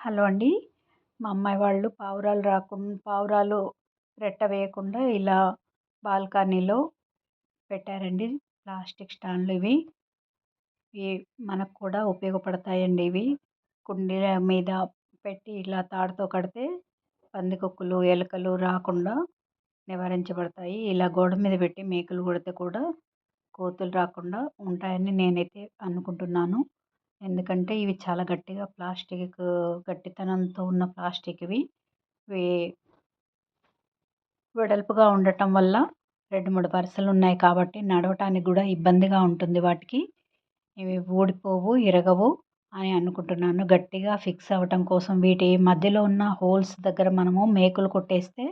Hello అండి. మా అమ్మాయి వాళ్ళు పావురాలు రాకుండా పావురాలు రెట్ట వేయకుండా ఇలా బాల్కనీలో పెట్టారండి. ప్లాస్టిక్ స్టాండ్లు ఇవి. ఇవి మనకు కూడా ఉపయోగపడతాయండి ఇవి. కుండీల మీద పెట్టి ఇలా తాడుతో కడితే పందికొక్కులు ఎలుకలు రాకుండా నివారించబడతాయి. ఇలా గోడ మీద పెట్టి మేకులు కొడితే కూడా కోతులు రాకుండా ఉంటాయని నేనైతే అనుకుంటున్నాను. ఎందుకంటే ఇవి చాలా గట్టిగా ప్లాస్టిక్ గట్టితనంతో ఉన్న ప్లాస్టిక్ ఇవి ఇవి వెడల్పుగా ఉండటం వల్ల రెండు మూడు వరుసలు ఉన్నాయి కాబట్టి నడవటానికి కూడా ఇబ్బందిగా ఉంటుంది వాటికి. ఇవి ఊడిపోవు ఇరగవు అని అనుకుంటున్నాను. గట్టిగా ఫిక్స్ అవ్వటం కోసం వీటి మధ్యలో ఉన్న హోల్స్ దగ్గర మనము మేకులు కొట్టేస్తే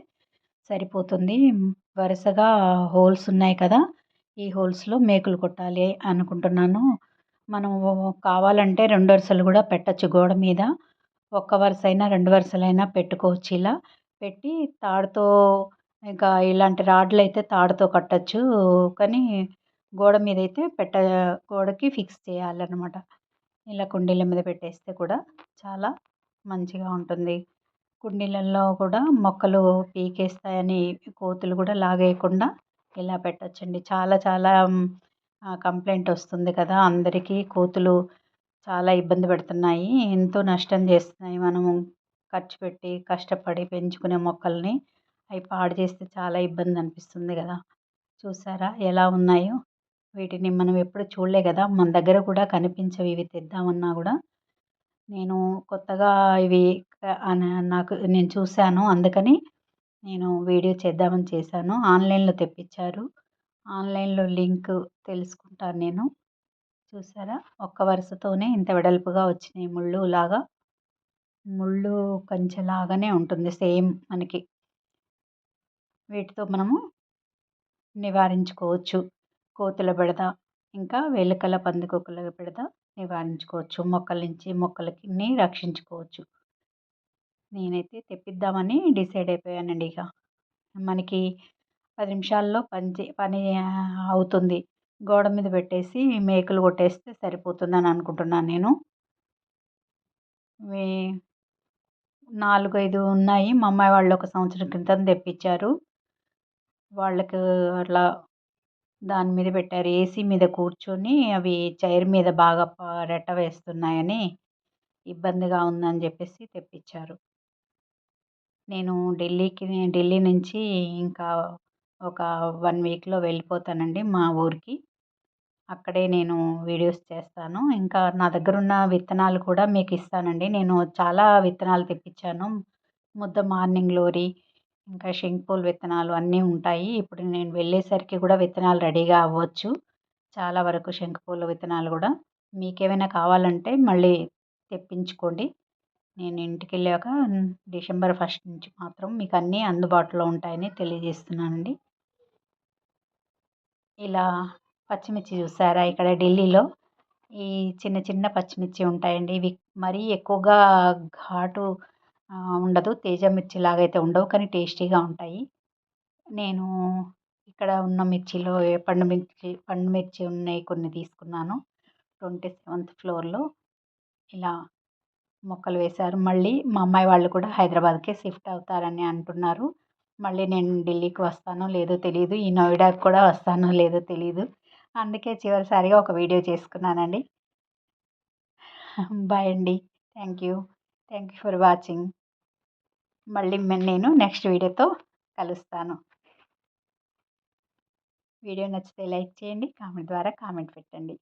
సరిపోతుంది. వరుసగా హోల్స్ ఉన్నాయి కదా ఈ హోల్స్లో మేకులు కొట్టాలి అనుకుంటున్నాను. మనం కావాలంటే రెండు వరుసలు కూడా పెట్టచ్చు గోడ మీద. ఒక్క వరుస అయినా రెండు వరుసలైనా పెట్టుకోవచ్చు ఇలా. పెట్టి తాడుతో ఇంకా ఇలాంటి రాడ్లు అయితే తాడుతో కట్టచ్చు. కానీ గోడ మీద అయితే పెట్ట గోడకి ఫిక్స్ చేయాలన్నమాట. ఇలా కుండీల మీద పెట్టేస్తే కూడా చాలా మంచిగా ఉంటుంది. కుండీలలో కూడా మొక్కలు పీకేస్తాయని కోతులు కూడా లాగేయకుండా ఇలా పెట్టచ్చండి. చాలా చాలా కంప్లైంట్ వస్తుంది కదా! అందరికీ కోతులు చాలా ఇబ్బంది పెడుతున్నాయి. ఎంతో నష్టం చేస్తున్నాయి మనము. ఖర్చు పెట్టి కష్టపడి పెంచుకునే మొక్కల్ని అవి పాడు చేస్తే చాలా ఇబ్బంది అనిపిస్తుంది కదా! చూసారా ఎలా ఉన్నాయో? వీటిని మనం ఎప్పుడు చూడలే కదా! మన దగ్గర కూడా కనిపించవు ఇవి తెద్దామన్నా కూడా. నేను కొత్తగా ఇవి నాకు నేను చూశాను. అందుకని నేను వీడియో చేద్దామని చేశాను. ఆన్లైన్లో తెప్పించారు. ఆన్లైన్లో లింక్ తెలుసుకుంటాను నేను. చూసారా? ఒక్క వరుసతోనే ఇంత వెడల్పుగా వచ్చినాయి ముళ్ళు లాగా. ముళ్ళు కంచెలాగానే ఉంటుంది సేమ్ మనకి. వీటితో మనము నివారించుకోవచ్చు. కోతుల బెడద ఇంకా వెలుకల పందికొక్కుల బెడద నివారించుకోవచ్చు. మొక్కల నుంచి మొక్కలకి రక్షించుకోవచ్చు. నేనైతే తెప్పిద్దామని డిసైడ్ అయిపోయానండి ఇక. మనకి పది నిమిషాల్లో పని పని అవుతుంది. గోడ మీద పెట్టేసి మేకులు కొట్టేస్తే సరిపోతుందని అనుకుంటున్నాను నేను. ఇవి నాలుగు ఐదు ఉన్నాయి. మా అమ్మాయి వాళ్ళు ఒక సంవత్సరం క్రితం తెప్పించారు. వాళ్ళకు అట్లా దాని మీద పెట్టారు. ఏసీ మీద కూర్చొని అవి చైర్ మీద బాగా రెట్ట వేస్తున్నాయని ఇబ్బందిగా ఉందని చెప్పేసి తెప్పించారు. నేను ఢిల్లీకి ఢిల్లీ నుంచి ఇంకా ఒక వన్ వీక్లో వెళ్ళిపోతానండి మా ఊరికి. అక్కడే నేను వీడియోస్ చేస్తాను. ఇంకా నా దగ్గర ఉన్న విత్తనాలు కూడా మీకు ఇస్తానండి. నేను చాలా విత్తనాలు తెప్పించాను. ముద్ద మార్నింగ్ గ్లోరీ ఇంకా శంకుపూల విత్తనాలు అన్నీ ఉంటాయి. ఇప్పుడు నేను వెళ్ళేసరికి కూడా విత్తనాలు రెడీగా అవ్వచ్చు. చాలా వరకు శంకుపూల విత్తనాలు కూడా. మీకు ఏమైనా కావాలంటే మళ్ళీ తెప్పించుకోండి. నేను ఇంటికి వెళ్ళాక డిసెంబర్ ఫస్ట్ నుంచి మాత్రం మీకు అన్నీ అందుబాటులో ఉంటాయని తెలియజేస్తున్నానండి. ఇలా పచ్చిమిర్చి చూసారా? ఇక్కడ ఢిల్లీలో ఈ చిన్న చిన్న పచ్చిమిర్చి ఉంటాయండి. ఇవి మరీ ఎక్కువగా ఘాటు ఉండదు. తేజ మిర్చి లాగైతే అయితే ఉండవు. కానీ టేస్టీగా ఉంటాయి. నేను ఇక్కడ ఉన్న మిర్చిలో పండు మిర్చి పండు మిర్చి ఉన్నాయి కొన్ని తీసుకున్నాను. ట్వంటీ సెవెంత్ ఫ్లోర్లో ఇలా మొక్కలు వేశారు. మళ్ళీ మా అమ్మాయి వాళ్ళు కూడా హైదరాబాద్కే షిఫ్ట్ అవుతారని అంటున్నారు. మళ్ళీ నేను ఢిల్లీకి వస్తానో లేదో తెలియదు ఈ నోయిడాకి కూడా వస్తానో లేదో తెలియదు అందుకే చివరిసారిగా ఒక వీడియో చేసుకున్నానండి. బాయ్ అండి. Thank you. Thank you for watching. మళ్ళీ నేను నెక్స్ట్ వీడియోతో కలుస్తాను. వీడియో నచ్చితే లైక్ చేయండి కామెంట్ ద్వారా కామెంట్ పెట్టండి.